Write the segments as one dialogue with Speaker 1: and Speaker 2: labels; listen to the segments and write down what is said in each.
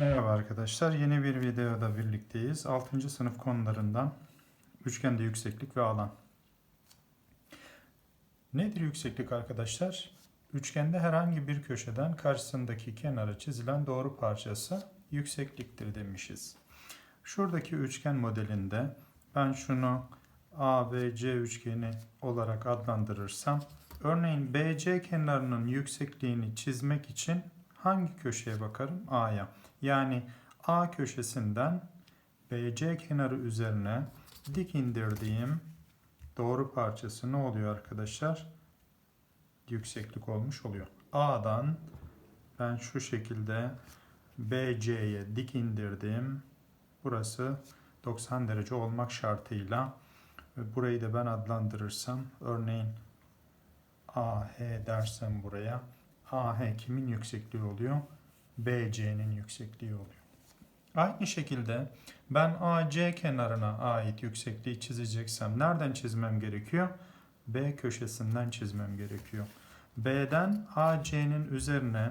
Speaker 1: Merhaba arkadaşlar. Yeni bir videoda birlikteyiz. 6. sınıf konularından üçgende yükseklik ve alan. Nedir yükseklik arkadaşlar? Üçgende herhangi bir köşeden karşısındaki kenara çizilen doğru parçası yüksekliktir demişiz. Şuradaki üçgen modelinde ben şunu ABC üçgeni olarak adlandırırsam örneğin BC kenarının yüksekliğini çizmek için hangi köşeye bakarım? A'ya. Yani A köşesinden BC kenarı üzerine dik indirdiğim doğru parçası ne oluyor arkadaşlar? Yükseklik olmuş oluyor. A'dan ben şu şekilde BC'ye dik indirdim. Burası 90 derece olmak şartıyla burayı da ben adlandırırsam örneğin AH dersem buraya AH kimin yüksekliği oluyor? BC'nin yüksekliği oluyor. Aynı şekilde ben AC kenarına ait yüksekliği çizeceksem nereden çizmem gerekiyor? B köşesinden çizmem gerekiyor. B'den AC'nin üzerine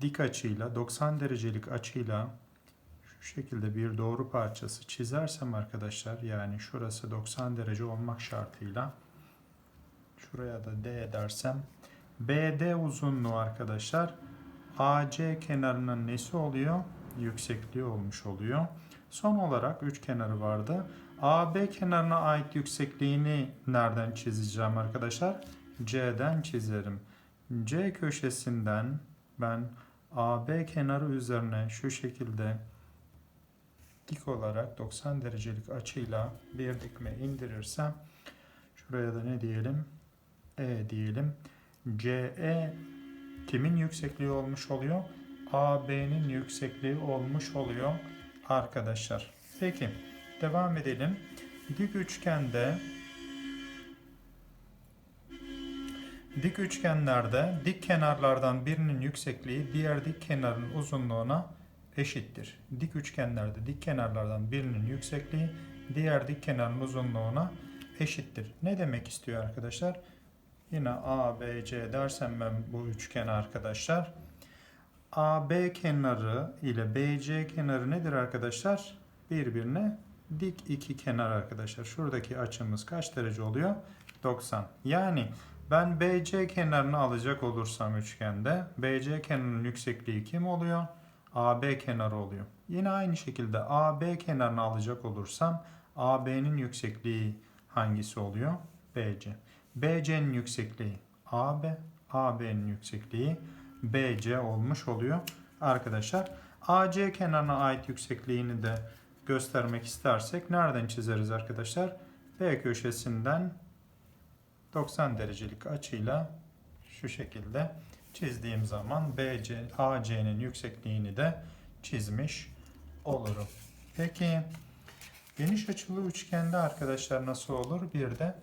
Speaker 1: dik açıyla 90 derecelik açıyla şu şekilde bir doğru parçası çizersem arkadaşlar yani şurası 90 derece olmak şartıyla şuraya da D dersem BD uzunluğu arkadaşlar AC kenarının nesi oluyor? Yüksekliği olmuş oluyor. Son olarak üç kenarı vardı. AB kenarına ait yüksekliğini nereden çizeceğim arkadaşlar? C'den çizerim. C köşesinden ben AB kenarı üzerine şu şekilde dik olarak 90 derecelik açıyla bir dikme indirirsem şuraya da ne diyelim? E diyelim. CE kimin yüksekliği olmuş oluyor? AB'nin yüksekliği olmuş oluyor arkadaşlar. Peki devam edelim. Dik üçgende dik üçgenlerde dik kenarlardan birinin yüksekliği diğer dik kenarın uzunluğuna eşittir. Dik üçgenlerde dik kenarlardan birinin yüksekliği diğer dik kenarın uzunluğuna eşittir. Ne demek istiyor arkadaşlar? Yine A, B, C dersem ben bu üçgen arkadaşlar. AB kenarı ile BC kenarı nedir arkadaşlar? Birbirine dik iki kenar arkadaşlar. Şuradaki açımız kaç derece oluyor? 90. Yani ben BC kenarını alacak olursam üçgende BC kenarının yüksekliği kim oluyor? AB kenarı oluyor. Yine aynı şekilde AB kenarını alacak olursam AB'nin yüksekliği hangisi oluyor? BC. BC'nin yüksekliği AB, AB'nin yüksekliği BC olmuş oluyor arkadaşlar. AC kenarına ait yüksekliğini de göstermek istersek nereden çizeriz arkadaşlar? B köşesinden 90 derecelik açıyla şu şekilde çizdiğim zaman BC, AC'nin yüksekliğini de çizmiş olurum. Peki geniş açılı üçgende arkadaşlar nasıl olur? Bir de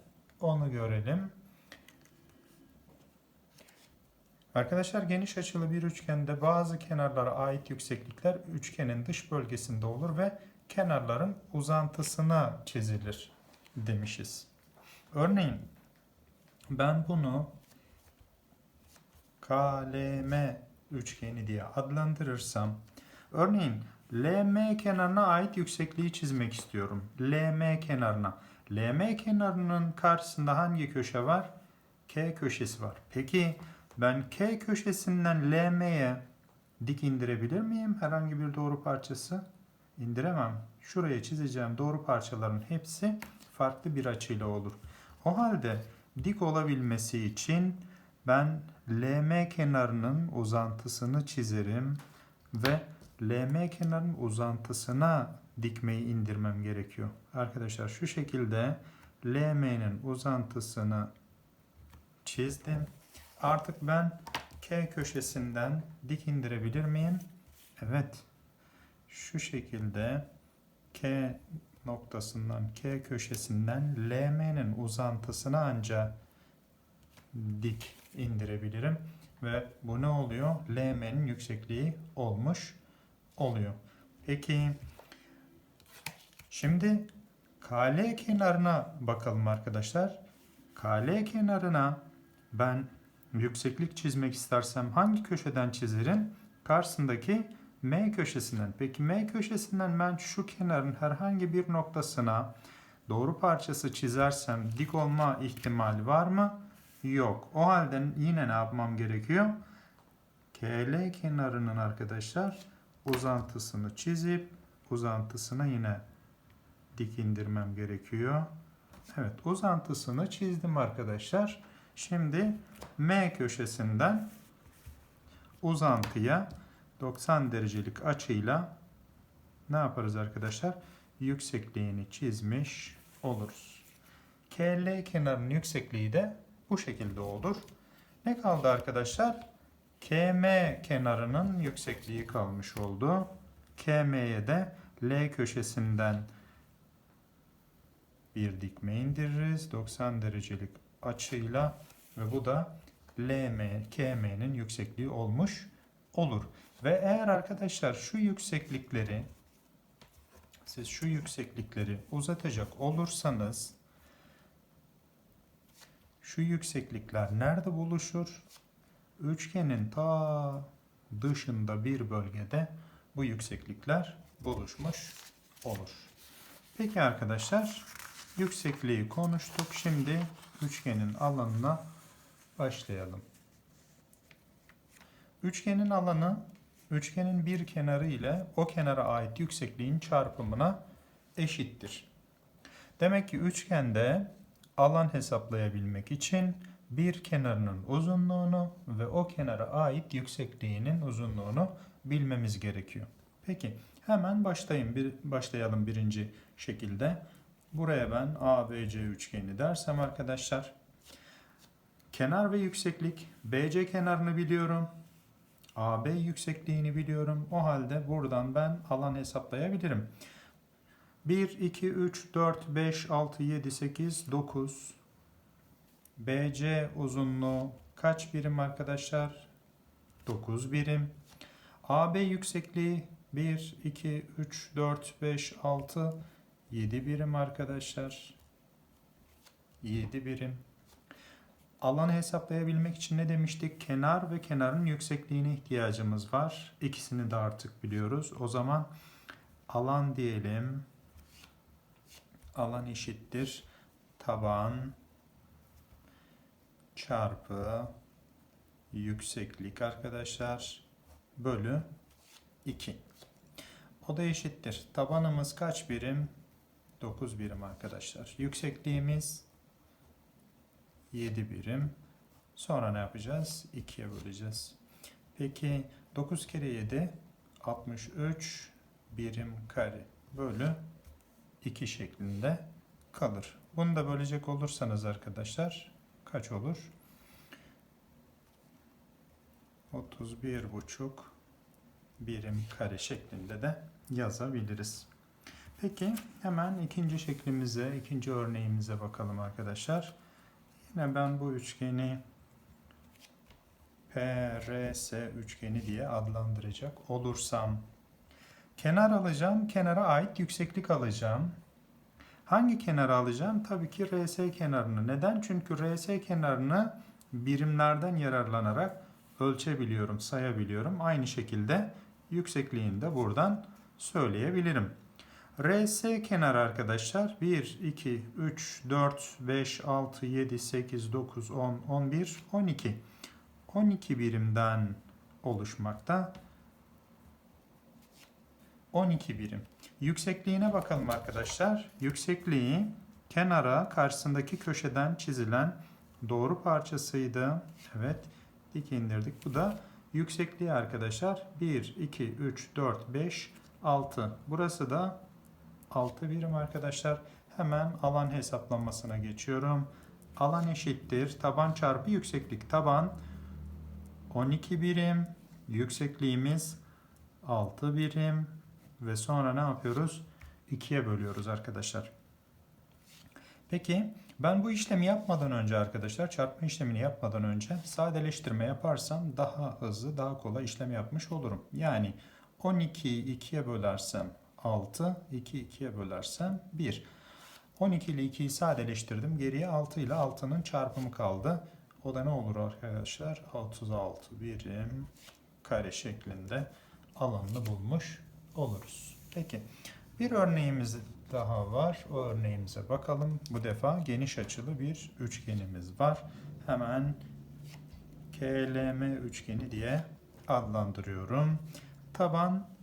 Speaker 1: onu görelim. Arkadaşlar geniş açılı bir üçgende bazı kenarlara ait yükseklikler üçgenin dış bölgesinde olur ve kenarların uzantısına çizilir demişiz. Örneğin ben bunu KLM üçgeni diye adlandırırsam örneğin LM kenarına ait yüksekliği çizmek istiyorum. LM kenarına. LM kenarının karşısında hangi köşe var? K köşesi var. Peki ben K köşesinden LM'ye dik indirebilir miyim? Herhangi bir doğru parçası indiremem. Şuraya çizeceğim doğru parçaların hepsi farklı bir açıyla olur. O halde dik olabilmesi için ben LM kenarının uzantısını çizerim ve LM kenarının uzantısına dikmeyi indirmem gerekiyor. Arkadaşlar şu şekilde LM'nin uzantısını çizdim. Artık ben K köşesinden dik indirebilir miyim? Evet. Şu şekilde K noktasından K köşesinden LM'nin uzantısını ancak dik indirebilirim. Ve bu ne oluyor? LM'nin yüksekliği olmuş oluyor. Peki şimdi KL kenarına bakalım arkadaşlar. KL kenarına ben yükseklik çizmek istersem hangi köşeden çizerim? Karşısındaki M köşesinden. Peki M köşesinden ben şu kenarın herhangi bir noktasına doğru parçası çizersem dik olma ihtimali var mı? Yok. O halde yine ne yapmam gerekiyor? KL kenarının arkadaşlar uzantısını çizip uzantısına yine dik indirmem gerekiyor. Evet uzantısını çizdim arkadaşlar. Şimdi M köşesinden uzantıya 90 derecelik açıyla ne yaparız arkadaşlar? Yüksekliğini çizmiş oluruz. KL kenarının yüksekliği de bu şekilde olur. Ne kaldı arkadaşlar? KM kenarının yüksekliği kalmış oldu. KM'ye de L köşesinden bir dikme indiririz. 90 derecelik açıyla ve bu da LM, KM'nin yüksekliği olmuş olur. Ve eğer arkadaşlar şu yükseklikleri siz şu yükseklikleri uzatacak olursanız şu yükseklikler nerede buluşur? Üçgenin ta dışında bir bölgede bu yükseklikler buluşmuş olur. Peki arkadaşlar yüksekliği konuştuk. Şimdi üçgenin alanına başlayalım. Üçgenin alanı üçgenin bir kenarı ile o kenara ait yüksekliğin çarpımına eşittir. Demek ki üçgende alan hesaplayabilmek için bir kenarının uzunluğunu ve o kenara ait yüksekliğinin uzunluğunu bilmemiz gerekiyor. Peki hemen başlayayım. Bir, başlayalım birinci şekilde. Buraya ben ABC üçgeni dersem arkadaşlar kenar ve yükseklik BC kenarını biliyorum. AB yüksekliğini biliyorum. O halde buradan ben alan hesaplayabilirim. 1, 2, 3, 4, 5, 6, 7, 8, 9. BC uzunluğu kaç birim arkadaşlar? 9 birim. AB yüksekliği 1, 2, 3, 4, 5, 6, 7 birim arkadaşlar. 7 birim. Alanı hesaplayabilmek için ne demiştik? Kenar ve kenarın yüksekliğine ihtiyacımız var. İkisini de artık biliyoruz. O zaman alan diyelim. Alan eşittir. Taban çarpı yükseklik arkadaşlar bölü 2. O da eşittir. Tabanımız kaç birim? 9 birim arkadaşlar. Yüksekliğimiz 7 birim. Sonra ne yapacağız? 2'ye böleceğiz. Peki 9 kere 7 63 birim kare bölü 2 şeklinde kalır. Bunu da bölecek olursanız arkadaşlar kaç olur? 31 buçuk birim kare şeklinde de yazabiliriz. Peki hemen ikinci şeklimize, ikinci örneğimize bakalım arkadaşlar. Yine ben bu üçgeni PRS üçgeni diye adlandıracak olursam kenar alacağım, kenara ait yükseklik alacağım. Hangi kenarı alacağım? Tabii ki RS kenarını. Neden? Çünkü RS kenarını birimlerden yararlanarak ölçebiliyorum, sayabiliyorum. Aynı şekilde yüksekliğini de buradan söyleyebilirim. RS kenarı arkadaşlar 1, 2, 3, 4, 5, 6, 7, 8, 9, 10, 11, 12. 12 birimden oluşmakta. 12 birim. Yüksekliğine bakalım arkadaşlar. Yüksekliği kenara karşısındaki köşeden çizilen doğru parçasıydı. Evet dik indirdik. Bu da yüksekliği arkadaşlar 1, 2, 3, 4, 5, 6. Burası da 6 birim arkadaşlar. Hemen alan hesaplamasına geçiyorum. Alan eşittir. Taban çarpı yükseklik. Taban 12 birim. Yüksekliğimiz 6 birim. Ve sonra ne yapıyoruz? 2'ye bölüyoruz arkadaşlar. Peki ben bu işlemi yapmadan önce arkadaşlar çarpma işlemini yapmadan önce sadeleştirme yaparsam daha hızlı daha kolay işlem yapmış olurum. Yani 12'yi 2'ye bölersem 6, 2 2'ye bölersem 1. 12 ile 2'yi sadeleştirdim. Geriye 6 ile 6'nın çarpımı kaldı. O da ne olur arkadaşlar? 36 birim kare şeklinde alanını bulmuş oluruz. Peki bir örneğimiz daha var. O örneğimize bakalım. Bu defa geniş açılı bir üçgenimiz var. Hemen KLM üçgeni diye adlandırıyorum. Taban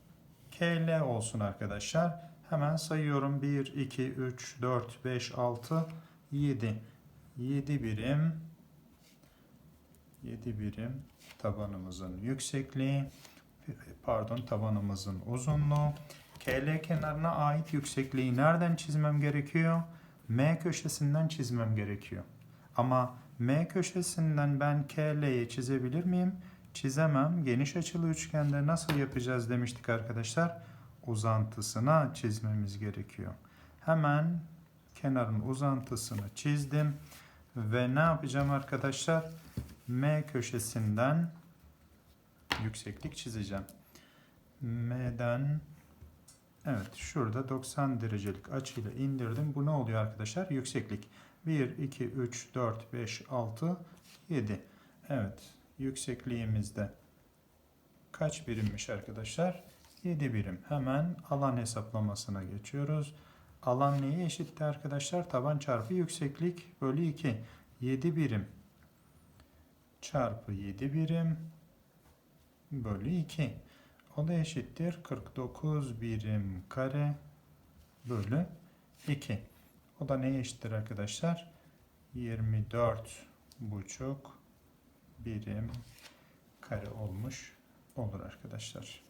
Speaker 1: KL olsun arkadaşlar. Hemen sayıyorum. 1, 2, 3, 4, 5, 6, 7. 7 birim. 7 birim tabanımızın yüksekliği. Pardon tabanımızın uzunluğu. KL kenarına ait yüksekliği nereden çizmem gerekiyor? M köşesinden çizmem gerekiyor. Ama M köşesinden ben KL'yi çizebilir miyim? Çizemem. Geniş açılı üçgende nasıl yapacağız demiştik arkadaşlar. Uzantısına çizmemiz gerekiyor. Hemen kenarın uzantısını çizdim. Ve ne yapacağım arkadaşlar? M köşesinden yükseklik çizeceğim. M'den Evet şurada 90 derecelik açıyla indirdim. Bu ne oluyor arkadaşlar? Yükseklik. 1, 2, 3, 4, 5, 6, 7. Evet yüksekliğimizde kaç birimmiş arkadaşlar? 7 birim. Hemen alan hesaplamasına geçiyoruz. Alan neye eşitti arkadaşlar? Taban çarpı yükseklik bölü 2. 7 birim çarpı 7 birim bölü 2. O da eşittir 49 birim kare bölü 2. O da neye eşittir arkadaşlar? 24 buçuk birim kare olmuş olur arkadaşlar.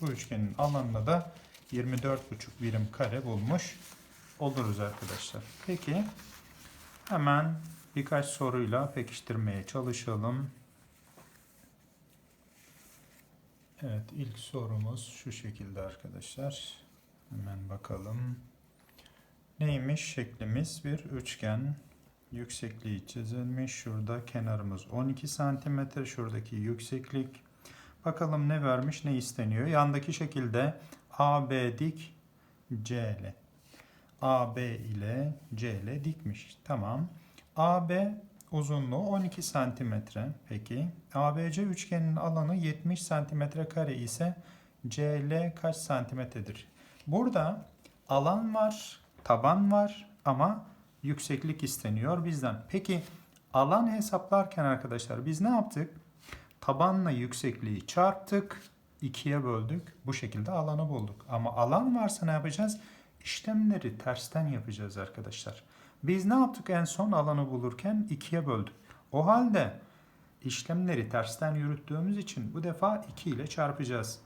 Speaker 1: Bu üçgenin alanını da 24 buçuk birim kare bulmuş oluruz arkadaşlar. Peki hemen birkaç soruyla pekiştirmeye çalışalım. Evet ilk sorumuz şu şekilde arkadaşlar. Hemen bakalım. Neymiş şeklimiz? Bir üçgen. Yüksekliği çizilmiş. Şurada kenarımız 12 santimetre. Şuradaki yükseklik. Bakalım ne vermiş ne isteniyor. Yandaki şekilde AB dik CL. AB ile CL dikmiş. Tamam. AB uzunluğu 12 santimetre. Peki ABC üçgeninin alanı 70 santimetre kare ise CL kaç santimetredir? Burada alan var, taban var ama yükseklik isteniyor bizden. Peki alan hesaplarken arkadaşlar biz ne yaptık? Tabanla yüksekliği çarptık, ikiye böldük. Bu şekilde alanı bulduk. Ama alan varsa ne yapacağız? İşlemleri tersten yapacağız arkadaşlar. Biz ne yaptık en son alanı bulurken? ikiye böldük. O halde işlemleri tersten yürüttüğümüz için bu defa 2 ile çarpacağız.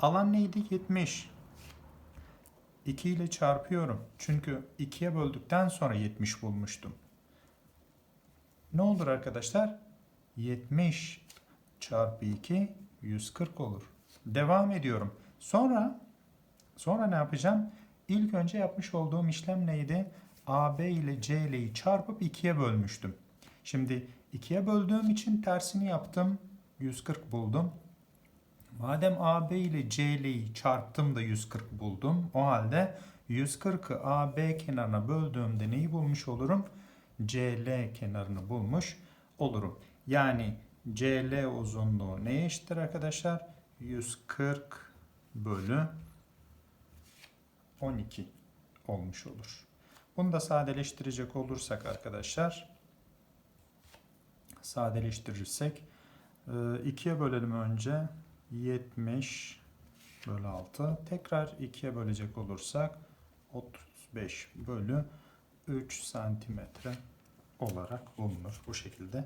Speaker 1: Alan neydi? 70. 2 ile çarpıyorum. Çünkü 2'ye böldükten sonra 70 bulmuştum. Ne olur arkadaşlar? 70 çarpı 2 140 olur. Devam ediyorum. Sonra sonra ne yapacağım? İlk önce yapmış olduğum işlem neydi? AB ile CL'yi çarpıp 2'ye bölmüştüm. Şimdi 2'ye böldüğüm için tersini yaptım. 140 buldum. Madem AB ile CL'yi çarptım da 140 buldum. O halde 140'ı AB kenarına böldüğümde neyi bulmuş olurum? CL kenarını bulmuş olurum. Yani CL uzunluğu neye eşittir arkadaşlar? 140 bölü 12 olmuş olur. Bunu da sadeleştirecek olursak arkadaşlar sadeleştirirsek 2'ye bölelim önce 70 bölü 6 tekrar 2'ye bölecek olursak 35 bölü 3 santimetre olarak bulunur. Bu şekilde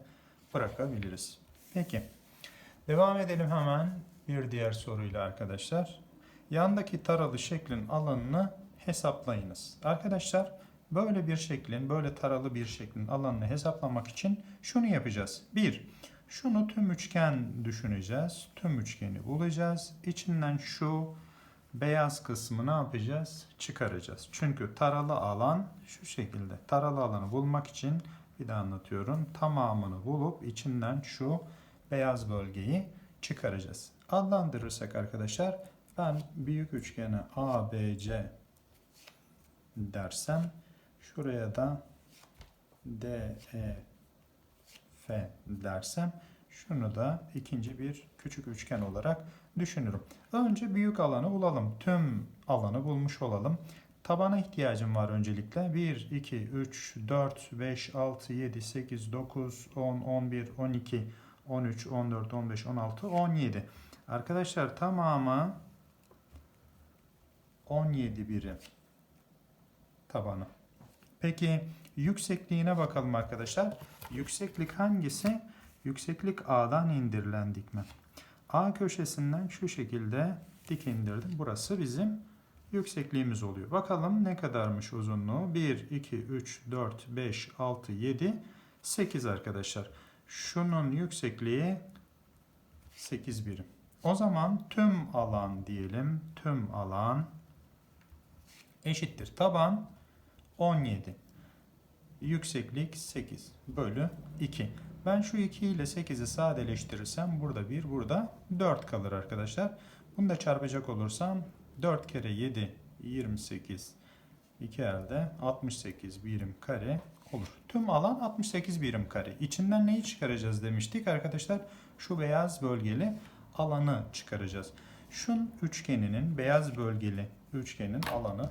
Speaker 1: bırakabiliriz. Peki devam edelim hemen bir diğer soruyla arkadaşlar. Yandaki taralı şeklin alanını hesaplayınız. Arkadaşlar böyle bir şeklin, böyle taralı bir şeklin alanını hesaplamak için şunu yapacağız. 1. Şunu tüm üçgen düşüneceğiz. Tüm üçgeni bulacağız. İçinden şu beyaz kısmı ne yapacağız? Çıkaracağız. Çünkü taralı alan şu şekilde. Taralı alanı bulmak için bir daha anlatıyorum. Tamamını bulup içinden şu beyaz bölgeyi çıkaracağız. Adlandırırsak arkadaşlar ben büyük üçgene ABC dersem şuraya da DEF dersem şunu da ikinci bir küçük üçgen olarak düşünürüm. Önce büyük alanı bulalım. Tüm alanı bulmuş olalım. Tabana ihtiyacım var öncelikle. 1, 2, 3, 4, 5, 6, 7, 8, 9, 10, 11, 12, 13, 14, 15, 16, 17. Arkadaşlar tamamı 17 birim tabanı. Peki yüksekliğine bakalım arkadaşlar. Yükseklik hangisi? Yükseklik A'dan indirilen dikme. A köşesinden şu şekilde dik indirdim. Burası bizim yüksekliğimiz oluyor. Bakalım ne kadarmış uzunluğu? 1, 2, 3, 4, 5, 6, 7, 8 arkadaşlar. Şunun yüksekliği 8 birim. O zaman tüm alan diyelim. Tüm alan eşittir. Taban 17. Yükseklik 8 bölü 2. Ben şu 2 ile 8'i sadeleştirirsem burada 1, burada 4 kalır arkadaşlar. Bunu da çarpacak olursam 4 kere 7 28 2 elde 68 birim kare olur. Tüm alan 68 birim kare. İçinden neyi çıkaracağız demiştik arkadaşlar? Şu beyaz bölgeli alanı çıkaracağız. Şun üçgeninin beyaz bölgeli üçgenin alanı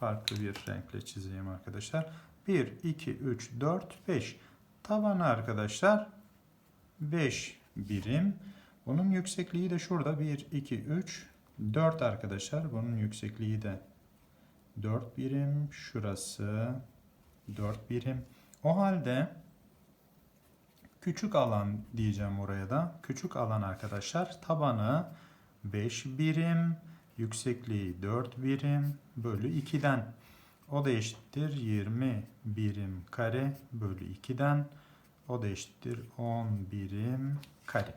Speaker 1: farklı bir renkle çizeyim arkadaşlar. 1, 2, 3, 4, 5. Tabanı arkadaşlar 5 birim. Bunun yüksekliği de şurada 1, 2, 3, 4 arkadaşlar. Bunun yüksekliği de 4 birim. Şurası 4 birim. O halde küçük alan diyeceğim oraya da. Küçük alan arkadaşlar tabanı 5 birim. Yüksekliği 4 birim bölü 2'den. O da eşittir 20 birim kare bölü 2'den. O da eşittir 10 birim kare.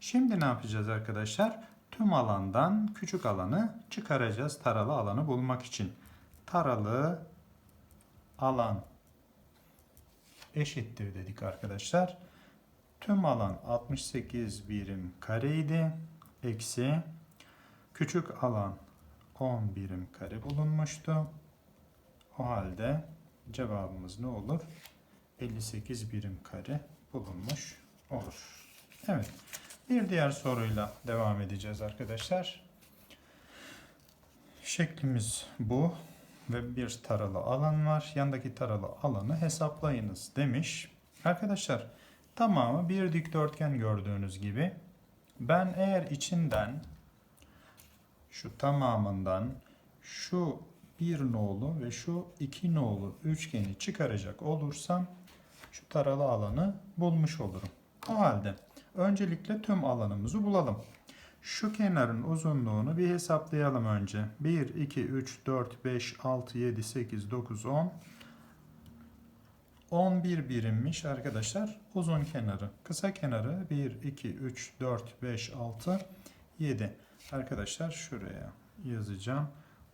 Speaker 1: Şimdi ne yapacağız arkadaşlar? Tüm alandan küçük alanı çıkaracağız taralı alanı bulmak için. Taralı alan eşittir dedik arkadaşlar. Tüm alan 68 birim kareydi. Eksi küçük alan 10 birim kare bulunmuştu. O halde cevabımız ne olur? 58 birim kare bulunmuş olur. Evet. Bir diğer soruyla devam edeceğiz arkadaşlar. Şeklimiz bu ve bir taralı alan var. Yandaki taralı alanı hesaplayınız demiş. Arkadaşlar tamamı bir dikdörtgen gördüğünüz gibi. Ben eğer içinden şu tamamından şu bir nolu ve şu iki nolu üçgeni çıkaracak olursam şu taralı alanı bulmuş olurum. O halde öncelikle tüm alanımızı bulalım. Şu kenarın uzunluğunu bir hesaplayalım önce. 1, 2, 3, 4, 5, 6, 7, 8, 9, 10. 11 birimmiş arkadaşlar uzun kenarı. Kısa kenarı 1, 2, 3, 4, 5, 6, 7. Arkadaşlar şuraya yazacağım.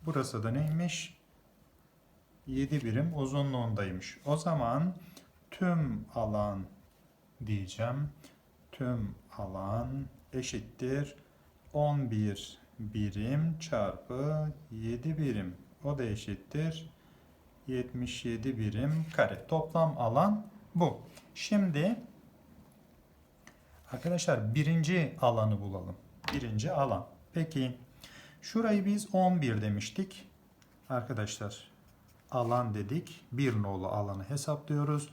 Speaker 1: Burası da neymiş? 7 birim uzunluğundaymış. O zaman tüm alan diyeceğim. Tüm alan eşittir 11 birim çarpı 7 birim. O da eşittir 77 birim kare. Toplam alan bu. Şimdi arkadaşlar birinci alanı bulalım. Birinci alan. Peki şurayı biz 11 demiştik. Arkadaşlar alan dedik. Bir nolu alanı hesaplıyoruz.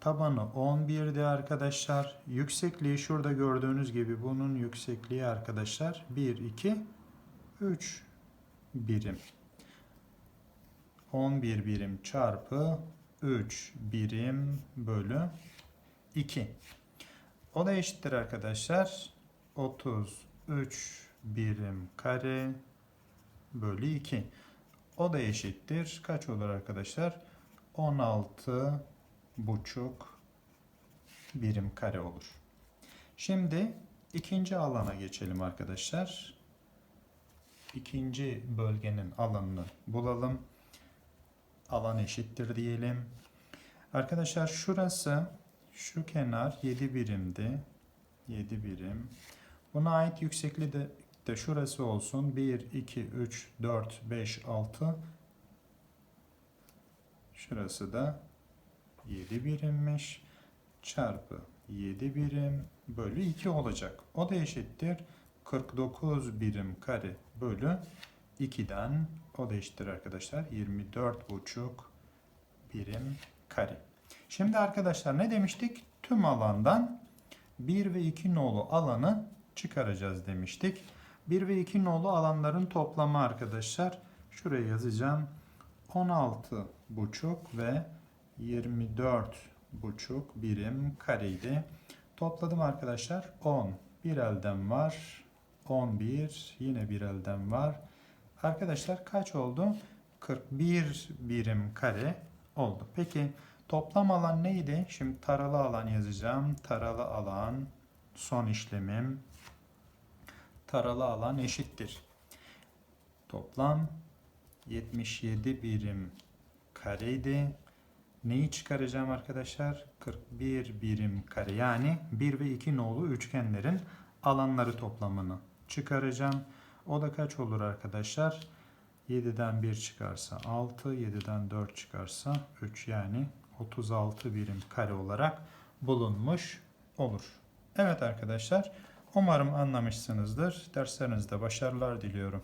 Speaker 1: Tabanı 11'di arkadaşlar. Yüksekliği şurada gördüğünüz gibi bunun yüksekliği arkadaşlar 1, 2, 3 birim. 11 birim çarpı 3 birim bölü 2. O da eşittir arkadaşlar. 33 birim kare bölü 2. O da eşittir. Kaç olur arkadaşlar? 16 buçuk birim kare olur. Şimdi ikinci alana geçelim arkadaşlar. İkinci bölgenin alanını bulalım. Alan eşittir diyelim. Arkadaşlar şurası şu kenar 7 birimdi. 7 birim. Buna ait yüksekliği de, de şurası olsun. 1, 2, 3, 4, 5, 6. Şurası da 7 birimmiş. Çarpı 7 birim bölü 2 olacak. O da eşittir. 49 birim kare bölü 2'den o da eşittir arkadaşlar 24,5 birim kare. Şimdi arkadaşlar ne demiştik? Tüm alandan 1 ve 2 nolu alanı çıkaracağız demiştik. 1 ve 2 nolu alanların toplamı arkadaşlar. Şuraya yazacağım. 16 buçuk ve 24 buçuk birim kareydi. Topladım arkadaşlar. 10 bir elden var. 11 yine bir elden var. Arkadaşlar kaç oldu? 41 birim kare oldu. Peki toplam alan neydi? Şimdi taralı alan yazacağım. Taralı alan son işlemim. Taralı alan eşittir. Toplam 77 birim kareydi. Neyi çıkaracağım arkadaşlar? 41 birim kare. Yani 1 ve 2 nolu üçgenlerin alanları toplamını çıkaracağım. O da kaç olur arkadaşlar? 7'den 1 çıkarsa 6, 7'den 4 çıkarsa 3 yani 36 birim kare olarak bulunmuş olur. Evet arkadaşlar umarım anlamışsınızdır. Derslerinizde başarılar diliyorum.